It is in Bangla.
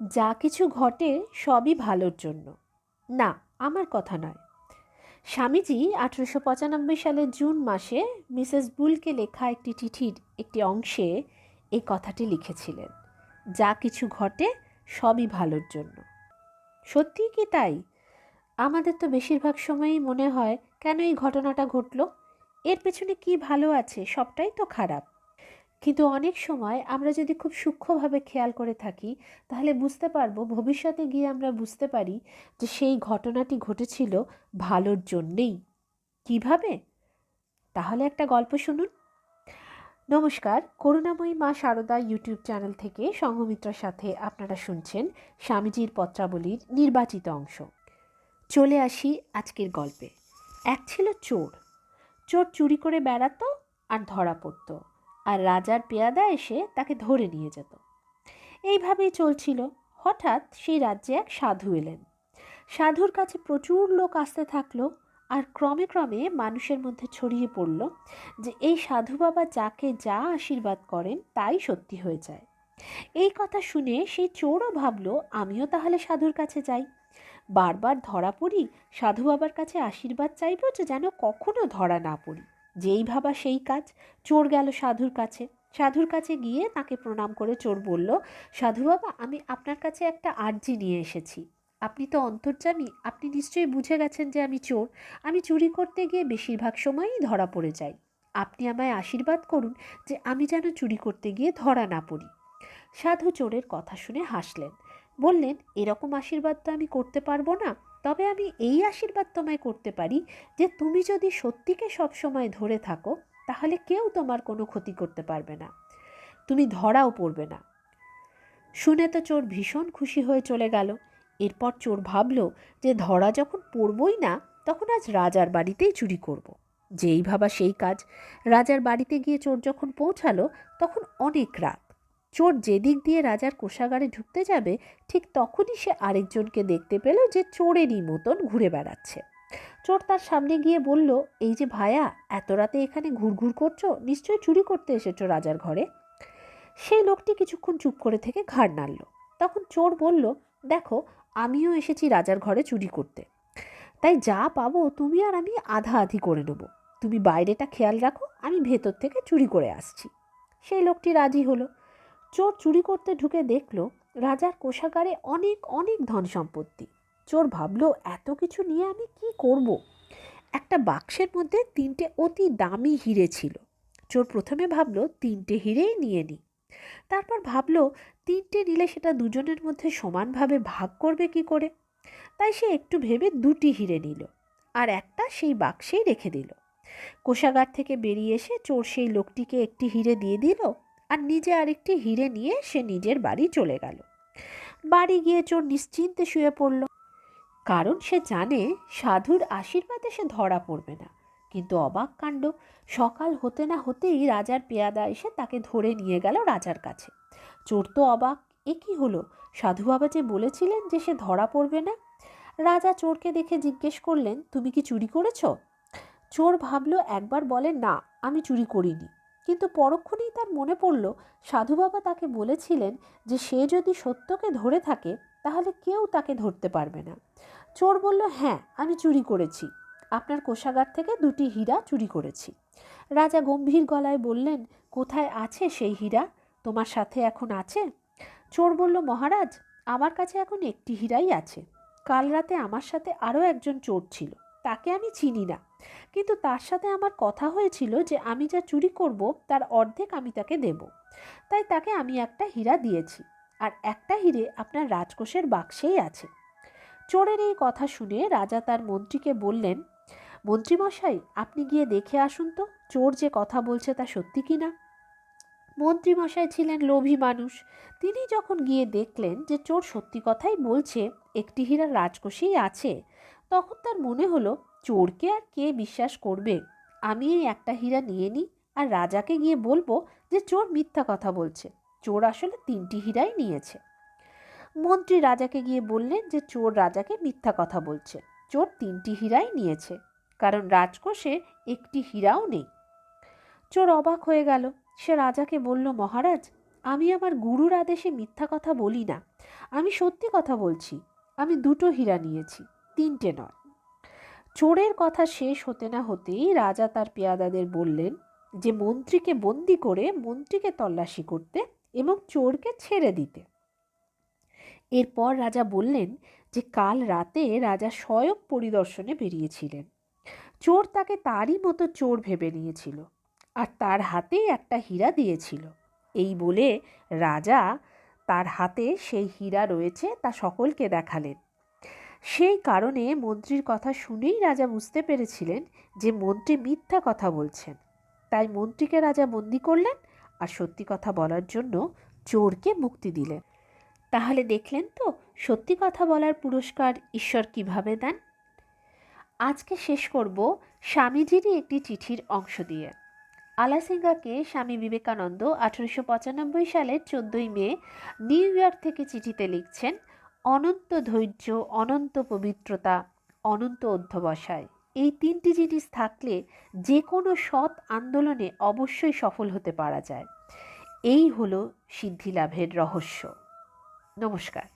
যা কিছু ঘটে সবই ভালোর জন্য। না, আমার কথা নয়। স্বামীজি আঠেরোশো পঁচানব্বই সালের জুন মাসে মিসেস বুলকে লেখা একটি চিঠির একটি অংশে এই কথাটি লিখেছিলেন। যা কিছু ঘটে সবই ভালোর জন্য। সত্যিই কি তাই? আমাদের তো বেশিরভাগ সময়ই মনে হয়, কেন এই ঘটনাটা ঘটলো? এর পেছনে কি ভালো আছে? সবটাই তো খারাপ। কিন্তু অনেক সময় আমরা যদি খুব সূক্ষ্মভাবে খেয়াল করে থাকি, তাহলে বুঝতে পারব ভবিষ্যতে গিয়ে আমরা বুঝতে পারি যে সেই ঘটনাটি ঘটেছিল ভালোর জন্যেই। কীভাবে? তাহলে একটা গল্প শুনুন। নমস্কার, করুণাময়ী মা সারদা ইউটিউব চ্যানেল থেকে সংঘমিত্রার সাথে আপনারা শুনছেন স্বামীজির পত্রাবলীর নির্বাচিত অংশ। চলে আসি আজকের গল্পে। এক ছিল চোর। চোর চুরি করে বেড়াতো আর ধরা পড়তো। আর রাজার পেয়াদা এসে তাকে ধরে নিয়ে যেত। এইভাবেই চলছিল। হঠাৎ সেই রাজ্যে এক সাধু এলেন। সাধুর কাছে প্রচুর লোক আসতে থাকল আর ক্রমে ক্রমে মানুষের মধ্যে ছড়িয়ে পড়ল যে এই সাধু বাবা যাকে যা আশীর্বাদ করেন তাই সত্যি হয়ে যায়। এই কথা শুনে সেই চোরও ভাবলো, আমিও তাহলে সাধুর কাছে যাই। বারবার ধরা পড়ি, সাধু বাবার কাছে আশীর্বাদ চাইব যে যেন কখনো ধরা না পড়ি। যেই ভাবা সেই কাজ। চোর গেল সাধুর কাছে। সাধুর কাছে গিয়ে তাকে প্রণাম করে চোর বলল, সাধু বাবা, আমি আপনার কাছে একটা আর্জি নিয়ে এসেছি। আপনি তো অন্তর্যামী আপনি নিশ্চয়ই বুঝে গেছেন যে আমি চোর। আমি চুরি করতে গিয়ে বেশিরভাগ সময়ই ধরা পড়ে যাই। আপনি আমায় আশীর্বাদ করুন যে আমি যেন চুরি করতে গিয়ে ধরা না পড়ি। সাধু চোরের কথা শুনে হাসলেন। বললেন, এরকম আশীর্বাদ তো আমি করতে পারব না। তবে আমি এই আশীর্বাদ তোমায় করতে পারি যে তুমি যদি সত্যিকে সবসময় ধরে থাকো, তাহলে কেউ তোমার কোনো ক্ষতি করতে পারবে না। তুমি ধরাও পড়বে না। শুনে তো চোর ভীষণ খুশি হয়ে চলে গেল। এরপর চোর ভাবল যে ধরা যখন পড়বই না, তখন আজ রাজার বাড়িতেই চুরি করব। যেই ভাবা সেই কাজ। রাজার বাড়িতে গিয়ে চোর যখন পৌঁছালো, তখন অনেক রাত। চোর যেদিক দিয়ে রাজার কোষাগারে ঢুকতে যাবে, ঠিক তখনই সে আরেকজনকে দেখতে পেল যে চোরেরই মতন ঘুরে বেড়াচ্ছে। চোর তার সামনে গিয়ে বলল, এই যে ভায়া, এত রাতে এখানে ঘুরঘুর করছ? নিশ্চয়ই চুরি করতে এসেছ রাজার ঘরে? সেই লোকটি কিছুক্ষণ চুপ করে থেকে ঘাড় নাড়ল। তখন চোর বলল, দেখো, আমিও এসেছি রাজার ঘরে চুরি করতে। তাই যা পাবো তুমি আর আমি আধা আধি করে নেব। তুমি বাইরেটা খেয়াল রাখো, আমি ভেতর থেকে চুরি করে আসছি। সেই লোকটি রাজি হলো। চোর চুরি করতে ঢুকে দেখল রাজার কোষাগারে অনেক অনেক ধন সম্পত্তি। চোর ভাবলো, এত কিছু নিয়ে আমি কি করব। একটা বাক্সের মধ্যে তিনটে অতি দামি হিরে ছিল। চোর প্রথমে ভাবলো, তিনটে হিরেই নিয়ে নিই তারপর ভাবলো, তিনটে নিলে সেটা দুজনের মধ্যে সমানভাবে ভাগ করবে কি করে? তাই সে একটু ভেবে দুটি হিরে নিল আর একটা সেই বাক্সেই রেখে দিল। কোষাগার থেকে বেরিয়ে এসে চোর সেই লোকটিকে একটি হিরে দিয়ে দিল আর নিজে আরেকটি হিরে নিয়ে সে নিজের বাড়ি চলে গেল। বাড়ি গিয়ে চোর নিশ্চিন্তে শুয়ে পড়ল। কারণ সে জানে সাধুর আশীর্বাদে সে ধরা পড়বে না। কিন্তু অবাক কাণ্ড, সকাল হতে না হতেই রাজার পেয়াদা এসে তাকে ধরে নিয়ে গেল রাজার কাছে। চোর তো অবাক, এ কী হলো? সাধু বাবা যে বলেছিলেন যে সে ধরা পড়বে না? রাজা চোরকে দেখে জিজ্ঞেস করলেন, তুমি কি চুরি করেছ? চোর ভাবলো, একবার বলে না, আমি চুরি করিনি। কিন্তু পরক্ষণেই তার মনে পড়ল, সাধু বাবা তাকে বলেছিলেন যে সে যদি সত্যকে ধরে থাকে, তাহলে কেউ তাকে ধরতে পারবে না। চোর বলল হ্যাঁ আমি চুরি করেছি। আপনার কোষাগার থেকে দুটি হীরা চুরি করেছি। রাজা গম্ভীর গলায় বললেন, কোথায় আছে সেই হীরা? তোমার সাথে এখন আছে? চোর বলল, মহারাজ, আমার কাছে এখন একটি হীরাই আছে। কাল রাতে আমার সাথে আরও একজন চোর ছিল। তাকে আমি চিনি না। কিন্তু তার সাথে আমার কথা হয়েছিল যে আমি যা চুরি করব, তার অর্ধেক আমি তাকে দেব। তাই তাকে আমি একটা হীরা দিয়েছি। আর একটা হিরে আপনার রাজকোষের বাক্সেই আছে। চোরের এই কথা শুনে রাজা তার মন্ত্রীকে বললেন, মন্ত্রীমশাই, আপনি গিয়ে দেখে আসুন তো, চোর যে কথা বলছে তা সত্যি কি না? মন্ত্রীমশাই ছিলেন লোভী মানুষ। তিনি যখন গিয়ে দেখলেন যে চোর সত্যি কথাই বলছে, একটি হীরা রাজকোষেই আছে, তখন তার মনে হলো চোরকে আর কে বিশ্বাস করবে? আমি এই একটা হীরা নিয়ে নিই আর রাজাকে গিয়ে বলব যে চোর মিথ্যা কথা বলছে। চোর আসলে তিনটি হীরাই নিয়েছে। মন্ত্রী রাজাকে গিয়ে বললেন যে চোর রাজাকে মিথ্যা কথা বলছে। চোর তিনটি হীরাই নিয়েছে, কারণ রাজকোষে একটি হীরাও নেই। চোর অবাক হয়ে গেল। সে রাজাকে বলল, মহারাজ, আমি আমার গুরুর আদেশে মিথ্যা কথা বলি না। আমি সত্যি কথা বলছি। আমি দুটো হীরা নিয়েছি, তিনটে নয়। চোরের কথা শেষ হতে না হতেই রাজা তার পেয়াদাদের বললেন যে, মন্ত্রীকে বন্দি করে মন্ত্রীকে তল্লাশি করতে এবং চোরকে ছেড়ে দিতে। এরপর রাজা বললেন যে, কাল রাতে রাজা স্বয়ং পরিদর্শনে বেরিয়েছিলেন। চোর তাকে তারই মতো চোর ভেবে নিয়েছিল আর তার হাতেই একটা হীরা দিয়েছিল। এই বলে রাজা তার হাতে সেই হীরা রয়েছে, তা সকলকে দেখালেন। সেই কারণে মন্ত্রীর কথা শুনেই রাজা বুঝতে পেরেছিলেন যে মন্ত্রী মিথ্যা কথা বলছেন। তাই মন্ত্রীকে রাজা বন্দি করলেন আর সত্যি কথা বলার জন্য চোরকে মুক্তি দিলেন। তাহলে দেখলেন তো, সত্যি কথা বলার পুরস্কার ঈশ্বর কীভাবে দেন? আজকে শেষ করব স্বামীজিরই একটি চিঠির অংশ দিয়ে। আলাসিঙ্গাকে স্বামী বিবেকানন্দ আঠেরোশো পঁচানব্বই সালের চোদ্দোই মে নিউ ইয়র্ক থেকে চিঠিতে লিখছেন অনন্ত ধৈর্য, অনন্ত পবিত্রতা, অনন্ত অধ্যবসায়। এই তিনটি জিনিস থাকলে যে কোনো সৎ আন্দোলনে অবশ্যই সফল হতে পারা যায়। এই হলো সিদ্ধিলাভের রহস্য। নমস্কার।